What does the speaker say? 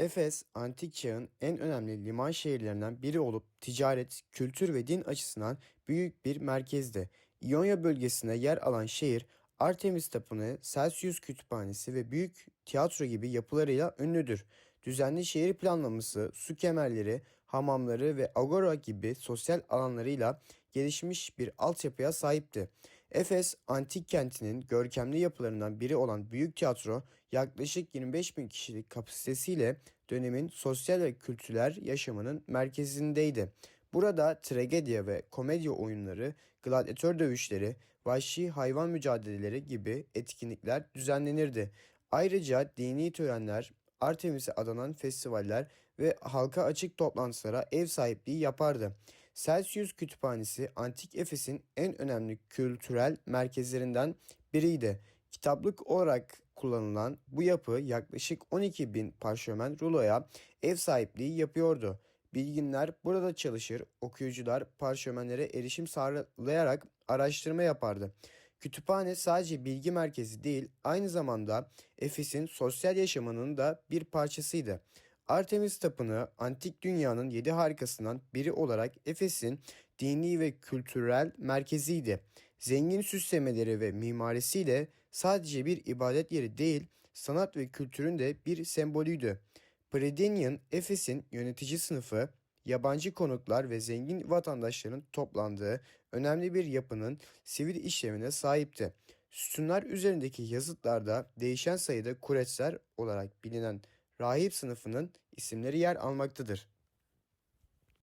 Efes, antik çağın en önemli liman şehirlerinden biri olup ticaret, kültür ve din açısından büyük bir merkezdi. İonya bölgesinde yer alan şehir, Artemis Tapınağı, Celsius Kütüphanesi ve büyük tiyatro gibi yapılarıyla ünlüdür. Düzenli şehir planlaması, su kemerleri, hamamları ve agora gibi sosyal alanlarıyla gelişmiş bir altyapıya sahipti. Efes, antik kentinin görkemli yapılarından biri olan Büyük Tiyatro, yaklaşık 25 bin kişilik kapasitesiyle dönemin sosyal ve kültürel yaşamının merkezindeydi. Burada tragedya ve komedya oyunları, gladyatör dövüşleri, vahşi hayvan mücadeleleri gibi etkinlikler düzenlenirdi. Ayrıca dini törenler, Artemis'e adanan festivaller ve halka açık toplantılara ev sahipliği yapardı. Celsius Kütüphanesi Antik Efes'in en önemli kültürel merkezlerinden biriydi. Kitaplık olarak kullanılan bu yapı yaklaşık 12 bin parşömen ruloya ev sahipliği yapıyordu. Bilginler burada çalışır, okuyucular parşömenlere erişim sağlayarak araştırma yapardı. Kütüphane sadece bilgi merkezi değil, aynı zamanda Efes'in sosyal yaşamının da bir parçasıydı. Artemis Tapınağı antik dünyanın yedi harikasından biri olarak Efes'in dini ve kültürel merkeziydi. Zengin süslemeleri ve mimarisiyle sadece bir ibadet yeri değil, sanat ve kültürün de bir sembolüydü. Predinian, Efes'in yönetici sınıfı, yabancı konuklar ve zengin vatandaşların toplandığı önemli bir yapının sivil işlevine sahipti. Sütunlar üzerindeki yazıtlarda değişen sayıda kuretser olarak bilinen rahip sınıfının isimleri yer almaktadır.